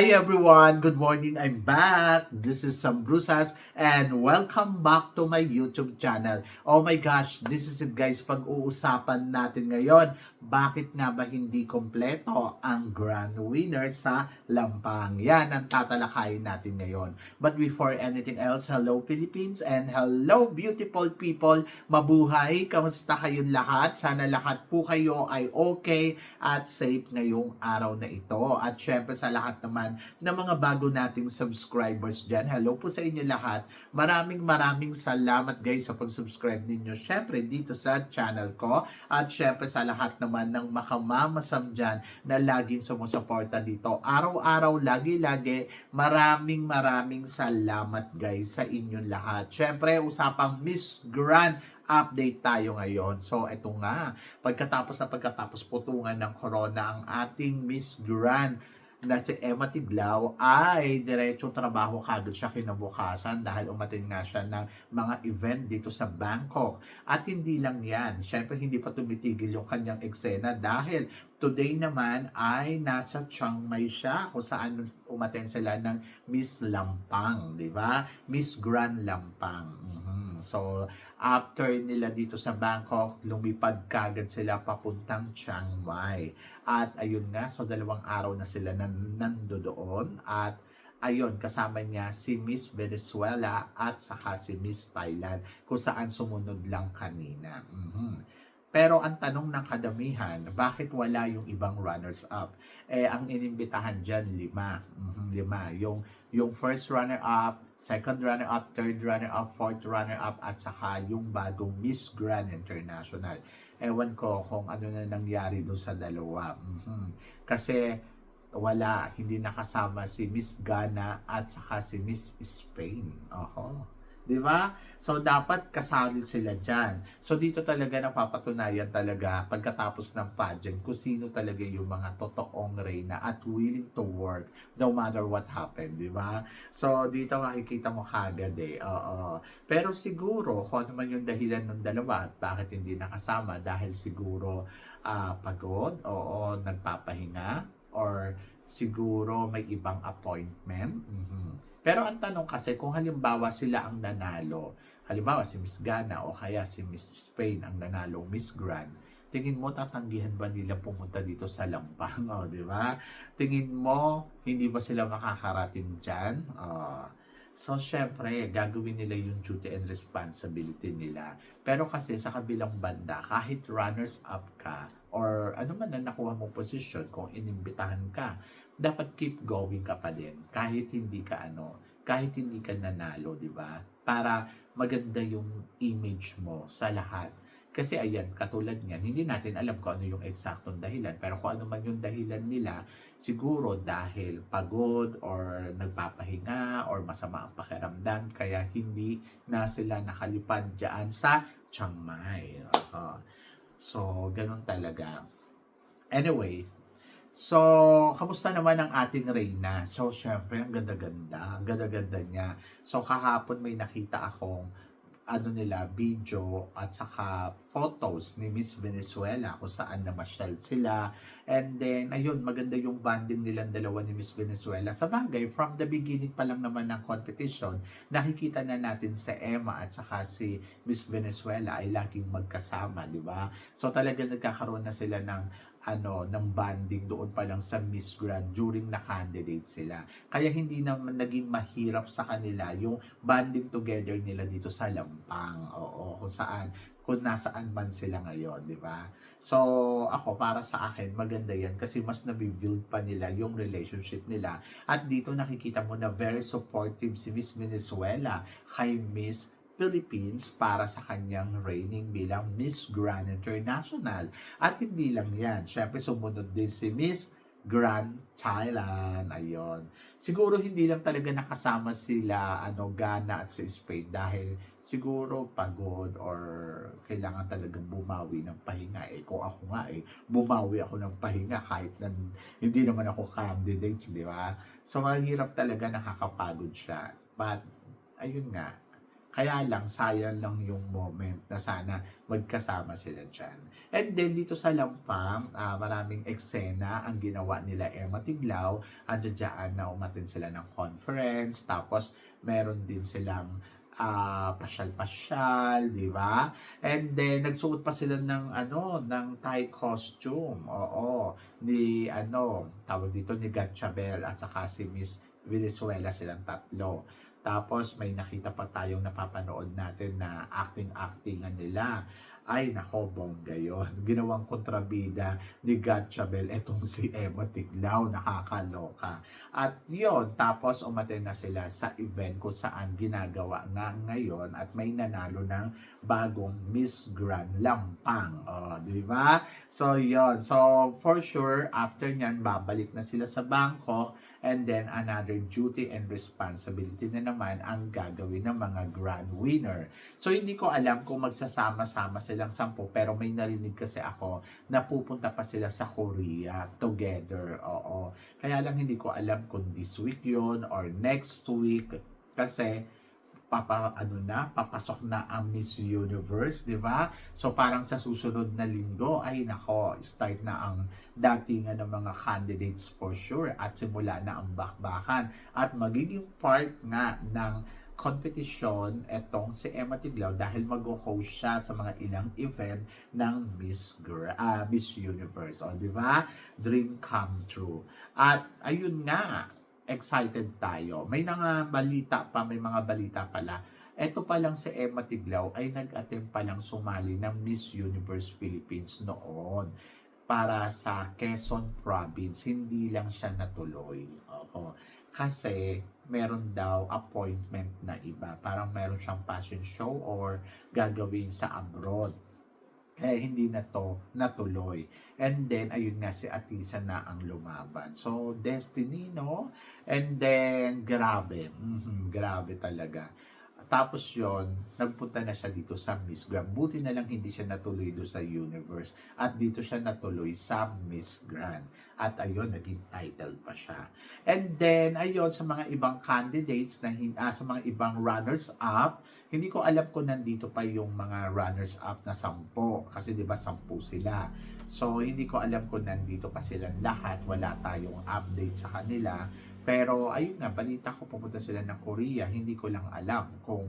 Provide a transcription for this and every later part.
Hi everyone! Good morning! I'm back! This is Sam Brusas and welcome back to my YouTube channel. Oh my gosh, this is it guys. Pag-uusapan natin ngayon, bakit nga ba hindi kompleto ang grand winner sa Lampang? Yan ang tatalakayin natin ngayon. But before anything else, hello Philippines and hello beautiful people! Mabuhay! Kamusta kayong lahat? Sana lahat po kayo ay okay at safe ngayong araw na ito. At syempre sa lahat naman ng mga bago nating subscribers dyan. Hello po sa inyo lahat. Maraming maraming salamat guys sa pag-subscribe ninyo. Syempre dito sa channel ko. At syempre sa lahat naman ng makamamasam dyan na laging sumusuporta dito. Araw-araw, lagi-lagi, maraming maraming salamat guys sa inyong lahat. Syempre usapang Miss Grand update tayo ngayon. So, eto nga, pagkatapos na pagkatapos putungan ng corona ang ating Miss Grand na si Emma Tiglao ay diretsong trabaho kagad siya kinabukasan dahil umating na siya ng mga event dito sa Bangkok. At hindi lang yan, syempre hindi pa tumitigil yung kanyang eksena dahil today naman ay nasa Chiang Mai siya kung saan umaten sila ng Miss Lampang, di ba? Miss Grand Lampang. So, after nila dito sa Bangkok, lumipad kagad sila papuntang Chiang Mai. At ayun nga, so dalawang araw na sila nan nando doon at ayun, kasama niya si Miss Venezuela at saka si Miss Thailand kung saan sumunod lang kanina. Mhm. Pero ang tanong ng kadamihan, bakit wala yung ibang runners-up? Eh, ang inimbitahan dyan, lima. Mhm, lima. Yung, yung first runner-up, second runner-up, third runner-up, fourth runner-up, at saka yung bagong Miss Grand International. Ewan ko kung ano na nangyari doon sa dalawa. Mhm. Kasi wala, hindi nakasama si Miss Ghana at saka si Miss Spain. Oho. 'Di ba? So dapat kasali sila diyan. So dito talaga napapatunayan talaga pagkatapos ng pageant kung sino talaga yung mga totoong reyna at willing to work no matter what happened, 'di ba? So dito makikita mo kagad eh. Oo. Pero siguro kung ano man yung dahilan ng dalawa at bakit hindi nakasama dahil siguro ah, pagod, oo, nagpapahinga or siguro may ibang appointment. Mhm. Pero ang tanong kasi kung halimbawa sila ang nanalo, halimbawa si Miss Ghana o kaya si Miss Spain ang nanalo Miss Grand, tingin mo tatanggihan ba nila pumunta dito sa Lampang, o, di ba? Tingin mo hindi ba sila makakarating diyan? Oh. So, syempre, gagawin nila yung duty and responsibility nila. Pero kasi sa kabilang banda, kahit runners-up ka, or ano man na nakuha mong posisyon, kung inimbitahan ka, dapat keep going ka pa din. Kahit hindi ka ano, kahit hindi ka nanalo, di ba? Para maganda yung image mo sa lahat. Kasi ayan, katulad niyan, hindi natin alam kung ano yung eksaktong dahilan. Pero kung ano man yung dahilan nila, siguro dahil pagod or nagpapahinga or masama ang pakiramdam, kaya hindi na sila nakalipad dyan sa Chiang Mai. Aha. So, ganun talaga. Anyway, so, kamusta naman ang ating Reyna? So, syempre, ang ganda-ganda. Ang ganda-ganda niya. So, kahapon may nakita akong ano nila, video at saka photos ni Miss Venezuela kung saan namasyal sila. And then, ayun, maganda yung bonding nilang dalawa ni Miss Venezuela. Sa bagay, from the beginning pa lang naman ng competition, nakikita na natin sa Emma at saka si Miss Venezuela ay laging magkasama, di ba? So talaga nagkakaroon na sila ng ano, ng bonding doon pa lang sa Miss Grand during na candidate sila. Kaya hindi naman naging mahirap sa kanila yung bonding together nila dito sa Lampang. Oo, kung saan, kung nasaan man sila ngayon, di ba? So, ako, para sa akin, maganda yan kasi mas nabibuild pa nila yung relationship nila. At dito nakikita mo na very supportive si Miss Venezuela kay Miss Philippines para sa kanyang reigning bilang Miss Grand International. At hindi lang yan. Siyempre, sumunod din si Miss Grand Thailand. Ayun. Siguro hindi lang talaga nakasama sila ano Ghana at si Spain dahil siguro pagod or kailangan talagang bumawi ng pahinga. Eh, kung ako nga eh, bumawi ako ng pahinga kahit na hindi naman ako candidates, di ba? So, mahirap talaga nakakapagod siya. But, ayun nga, Kaya lang, sayang lang yung moment na sana magkasama sila dyan. And then, dito sa Lampang, ah, maraming eksena ang ginawa nila Emma Tiglao. Andiyan dyan na umatin sila ng conference. Tapos, meron din silang ah, pasyal-pasyal, di ba? And then, nagsuot pa sila ng, ano, ng Thai costume. Oo. Ni, ano, tawag dito, ni Gatchabel at saka si Miss Venezuela silang tatlo. Tapos may nakita pa tayong napapanood natin na acting-actingan nila. Ay, nako, bongga yun. Ginawang kontrabida ni Gatchabel etong si Emma Tiglao. Nakakaloka. At yon tapos umaten na sila sa event kung saan ginagawa nga ngayon at may nanalo ng bagong Miss Grand Lampang. O, di ba? So, yon So, for sure, after nyan, babalik na sila sa bangko and then another duty and responsibility na naman ang gagawin ng mga grand winner. So, hindi ko alam kung magsasama-sama silang sampu pero may narinig kasi ako na pupunta pa sila sa Korea together. Oo. Kaya lang hindi ko alam kung this week yon or next week kasi papa ano na papasok na ang Miss Universe, 'di ba? So parang sa susunod na linggo ay nako, start na ang datingan ng mga candidates for sure at simula na ang bakbakan at magiging part nga ng competition etong si Emma Tiglao dahil mag-host siya sa mga ilang event ng Miss Gra- ah, Miss Universe, o 'di ba? Dream come true. At ayun nga, excited tayo. May mga balita pa, may mga balita pala. Ito pa lang si Emma Tiglao ay nag-attempt pa lang sumali ng Miss Universe Philippines noon para sa Quezon Province. Hindi lang siya natuloy. Oo. Kasi meron daw appointment na iba. Parang meron siyang fashion show or gagawin sa abroad eh hindi na to natuloy. And then, ayun nga si Atisa na ang lumaban. So, destiny, no? And then, grabe. Mhm, grabe talaga. Tapos yon nagpunta na siya dito sa Miss Grand. Buti na lang hindi siya natuloy doon sa Universe. At dito siya natuloy sa Miss Grand. At ayun, naging title pa siya. And then, ayun, sa mga ibang candidates, na, ah, sa mga ibang runners-up, hindi ko alam kung nandito pa yung mga runners-up na sampo. Kasi di ba sampu sila. So, hindi ko alam kung nandito pa silang lahat. Wala tayong update sa kanila. Pero ayun nga, balita ko pupunta sila ng Korea. Hindi ko lang alam kung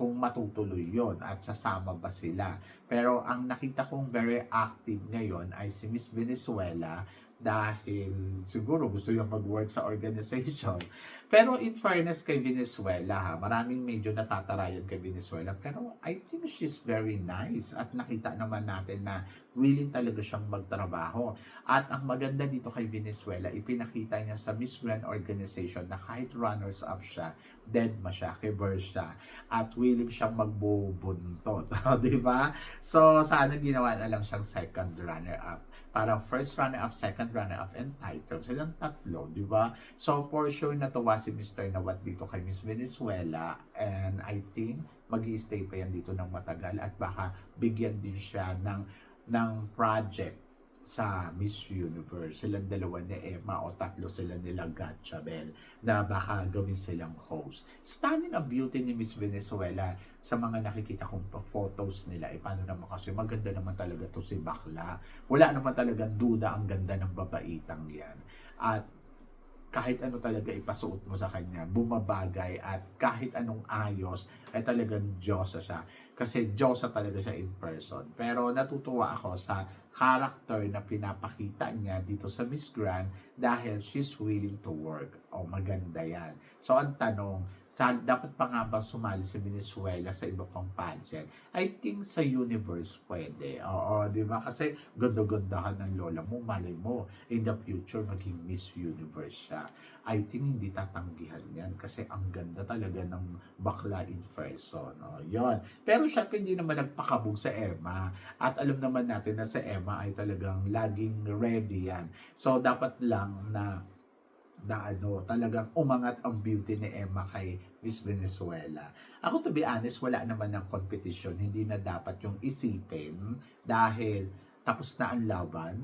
kung matutuloy yon at sasama ba sila. Pero ang nakita kong very active ngayon ay si Miss Venezuela dahil siguro gusto niya mag-work sa organization. Pero in fairness kay Venezuela, ha, maraming medyo natatarayan kay Venezuela. Pero I think she's very nice. At nakita naman natin na willing talaga siyang magtrabaho. At ang maganda dito kay Venezuela, ipinakita niya sa Miss Grand Organization na kahit runners-up siya, dead ma siya, kiber siya, at willing siyang magbubuntot. di ba? So, sana ginawa na lang siyang second runner-up. Parang first runner-up, second runner-up, and title. Silang tatlo, di ba? So, for sure, natuwa si Mr. Nawat dito kay Miss Venezuela. And I think, mag stay pa yan dito ng matagal at baka bigyan din siya ng, ng project sa Miss Universe. Silang dalawa ni Emma o tatlo sila nila Gatchabel na baka gawin silang host. Stunning ang beauty ni Miss Venezuela sa mga nakikita kong photos nila. Eh, paano naman kasi maganda naman talaga to si Bakla. Wala naman talagang duda ang ganda ng babaitang yan. At kahit ano talaga ipasuot mo sa kanya, bumabagay at kahit anong ayos, ay talagang Diyosa siya. Kasi Diyosa talaga siya in person. Pero natutuwa ako sa character na pinapakita niya dito sa Miss Grand dahil she's willing to work. O maganda yan. So ang tanong, sa, dapat pa nga ba sumali si Venezuela sa iba pang pageant? I think sa universe pwede. Oo, di ba? Kasi ganda-gandahan ng lola mo, malay mo, in the future, maging Miss Universe siya. I think hindi tatanggihan yan kasi ang ganda talaga ng bakla in person. No? Yon. Pero syempre hindi naman nagpakabog sa Emma. At alam naman natin na sa Emma ay talagang laging ready yan. So dapat lang na na ano, talagang umangat ang beauty ni Emma kay Miss Venezuela. Ako to be honest, wala naman ng competition. Hindi na dapat yung isipin dahil tapos na ang laban.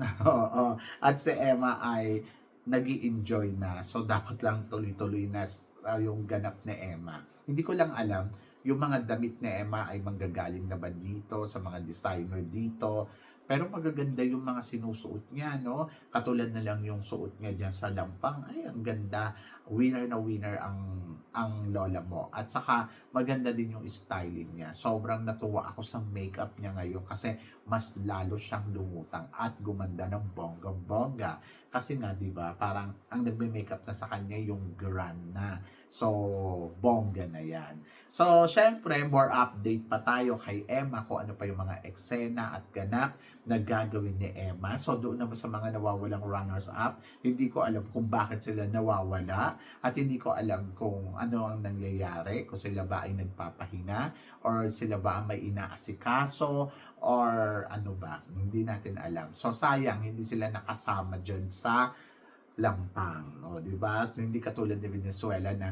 At si Emma ay nag enjoy na. So, dapat lang tuloy-tuloy na ah, yung ganap ni Emma. Hindi ko lang alam yung mga damit ni Emma ay manggagaling na ba dito sa mga designer dito. Pero magaganda yung mga sinusuot niya, no? Katulad na lang yung suot niya dyan sa lampang. Ay, ang ganda. Winner na winner ang ang lola mo. At saka maganda din yung styling niya. Sobrang natuwa ako sa makeup niya ngayon kasi mas lalo siyang lumutang at gumanda ng bonggang-bongga. Kasi nga, di ba, parang ang nagme-makeup na sa kanya yung grand na. So, bongga na yan. So, syempre, more update pa tayo kay Emma kung ano pa yung mga eksena at ganap na gagawin ni Emma. So, doon naman sa mga nawawalang runners-up, hindi ko alam kung bakit sila nawawala at hindi ko alam kung ano ang nangyayari, kung sila ba ay nagpapahinga or sila ba ang may inaasikaso or ano ba, hindi natin alam. So, sayang, hindi sila nakasama dyan sa lampang. O, di ba? Hindi katulad ni Venezuela na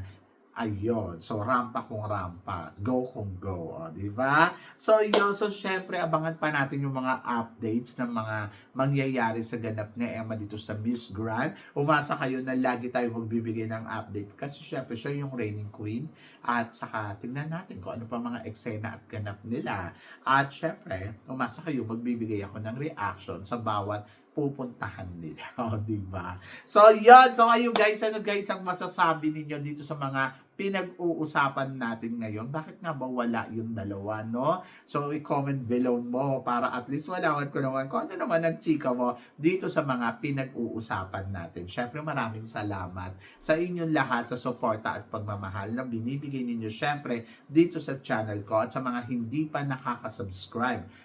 Ayun. So, rampa kung rampa. Go kung go. O, di ba? So, yun. So, syempre, abangan pa natin yung mga updates ng mga mangyayari sa ganap ni Emma dito sa Miss Grand. Umasa kayo na lagi tayo magbibigay ng update. Kasi syempre, siya yung reigning queen. At saka, tingnan natin kung ano pa mga eksena at ganap nila. At syempre, umasa kayo magbibigay ako ng reaction sa bawat pupuntahan nila. O, di ba? So, yun. So, ayun guys, ano guys ang masasabi ninyo dito sa mga pinag-uusapan natin ngayon? Bakit nga ba wala yung dalawa, no? So, i-comment below mo para at least malaman ko naman kung ano naman ang chika mo dito sa mga pinag-uusapan natin. Syempre, maraming salamat sa inyong lahat sa suporta at pagmamahal na binibigay ninyo syempre dito sa channel ko at sa mga hindi pa nakaka-subscribe